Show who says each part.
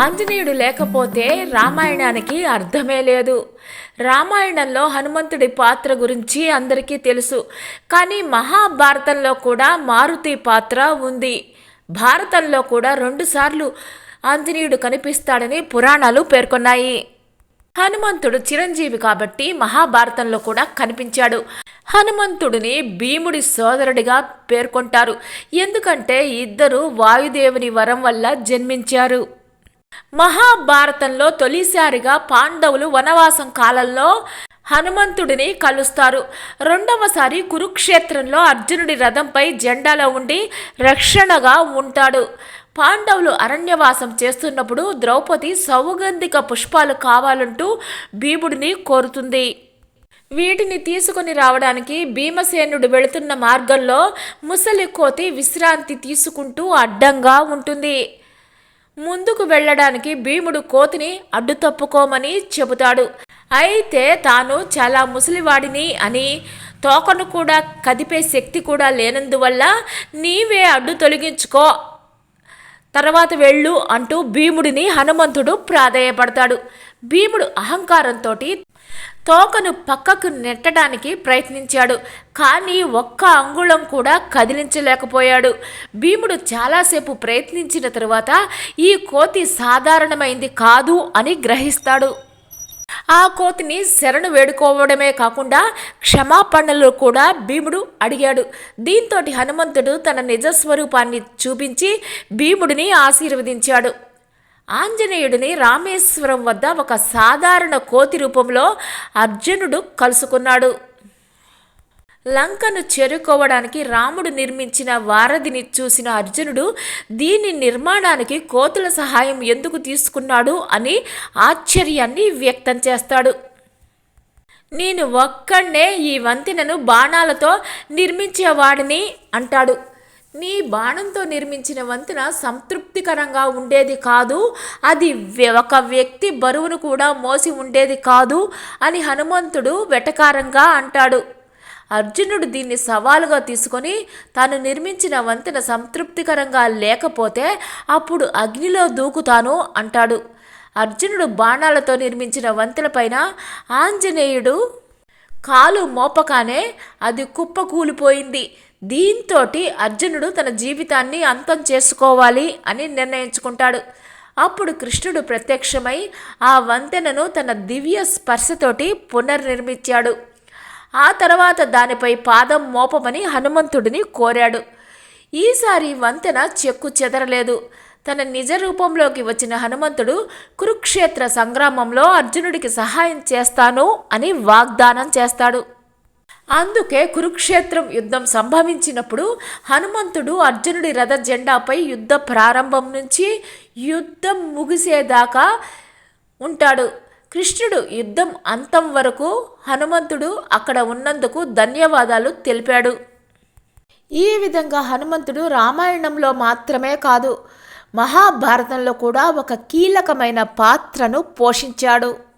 Speaker 1: ఆంజనేయుడు లేకపోతే రామాయణానికి అర్థమే లేదు. రామాయణంలో హనుమంతుడి పాత్ర గురించి అందరికీ తెలుసు. కానీ మహాభారతంలో కూడా మారుతి పాత్ర ఉంది. భారతంలో కూడా రెండుసార్లు ఆంజనేయుడు కనిపిస్తాడని పురాణాలు పేర్కొన్నాయి. హనుమంతుడు చిరంజీవి కాబట్టి మహాభారతంలో కూడా కనిపించాడు. హనుమంతుడిని భీముడి సోదరుడిగా పేర్కొంటారు. ఎందుకంటే ఇద్దరు వాయుదేవుని వరం వల్ల జన్మించారు. మహాభారతంలో తొలిసారిగా పాండవులు వనవాసం కాలంలో హనుమంతుడిని కలుస్తారు. రెండవసారి కురుక్షేత్రంలో అర్జునుడి రథంపై జెండాలో ఉండి రక్షణగా ఉంటాడు. పాండవులు అరణ్యవాసం చేస్తున్నప్పుడు ద్రౌపది సౌగంధిక పుష్పాలు కావాలంటూ భీముడిని కోరుతుంది. వీటిని తీసుకుని రావడానికి భీమసేనుడు వెళుతున్న మార్గంలో ముసలి కోతి విశ్రాంతి తీసుకుంటూ అడ్డంగా ఉంటుంది. ముందుకు వెళ్ళడానికి భీముడు కోతిని అడ్డు తప్పుకోమని చెబుతాడు. అయితే తాను చాలా ముసలివాడిని అని తోకను కూడా కదిపే శక్తి కూడా లేనందువల్ల నీవే అడ్డు తొలగించుకో. తర్వాత వెళ్ళు అంటూ భీముడిని హనుమంతుడు ప్రాధేయపడతాడు. భీముడు అహంకారంతో తోకను పక్కకు నెట్టడానికి ప్రయత్నించాడు. కానీ ఒక్క అంగుళం కూడా కదిలించలేకపోయాడు. భీముడు చాలాసేపు ప్రయత్నించిన తరువాత ఈ కోతి సాధారణమైంది కాదు అని గ్రహిస్తాడు. ఆ కోతిని శరణు వేడుకోవడమే కాకుండా క్షమాపణలు కూడా భీముడు అడిగాడు. దీంతో హనుమంతుడు తన నిజస్వరూపాన్ని చూపించి భీముడిని ఆశీర్వదించాడు. ఆంజనేయుడిని రామేశ్వరం వద్ద ఒక సాధారణ కోతి రూపంలో అర్జునుడు కలుసుకున్నాడు. లంకను చేరుకోవడానికి రాముడు నిర్మించిన వారధిని చూసిన అర్జునుడు దీని నిర్మాణానికి కోతుల సహాయం ఎందుకు తీసుకున్నాడు? అని ఆశ్చర్యాన్ని వ్యక్తం చేస్తాడు. నేను ఒక్కడే ఈ వంతెనను బాణాలతో నిర్మించేవాడిని అంటాడు. నీ బాణంతో నిర్మించిన వంతెన సంతృప్తికరంగా ఉండేది కాదు. అది ఒక వ్యక్తి బరువును కూడా మోసి ఉండేది కాదు అని హనుమంతుడు వెటకారంగా అంటాడు. అర్జునుడు దీన్ని సవాలుగా తీసుకొని తాను నిర్మించిన వంతెన సంతృప్తికరంగా లేకపోతే అప్పుడు అగ్నిలో దూకుతాను అంటాడు. అర్జునుడు బాణాలతో నిర్మించిన వంతెనపైన ఆంజనేయుడు కాలు మోపకానే అది కుప్పకూలిపోయింది. దీంతోటి అర్జునుడు తన జీవితాన్ని అంతం చేసుకోవాలి అని నిర్ణయించుకుంటాడు. అప్పుడు కృష్ణుడు ప్రత్యక్షమై ఆ వంతెనను తన దివ్య స్పర్శతోటి పునర్నిర్మించాడు. ఆ తర్వాత దానిపై పాదం మోపమని హనుమంతుడిని కోరాడు. ఈసారి వంతెన చెక్కు చెదరలేదు. తన నిజ రూపంలోకి వచ్చిన హనుమంతుడు కురుక్షేత్ర సంగ్రామంలో అర్జునుడికి సహాయం చేస్తాను అని వాగ్దానం చేస్తాడు. అందుకే కురుక్షేత్రం యుద్ధం సంభవించినప్పుడు హనుమంతుడు అర్జునుడి రథ జెండాపై యుద్ధ ప్రారంభం నుంచి యుద్ధం ముగిసేదాకా ఉంటాడు. కృష్ణుడు యుద్ధం అంతం వరకు హనుమంతుడు అక్కడ ఉన్నందుకు ధన్యవాదాలు తెలిపాడు. ఈ విధంగా హనుమంతుడు రామాయణంలో మాత్రమే కాదు మహాభారతంలో కూడా ఒక కీలకమైన పాత్రను పోషించాడు.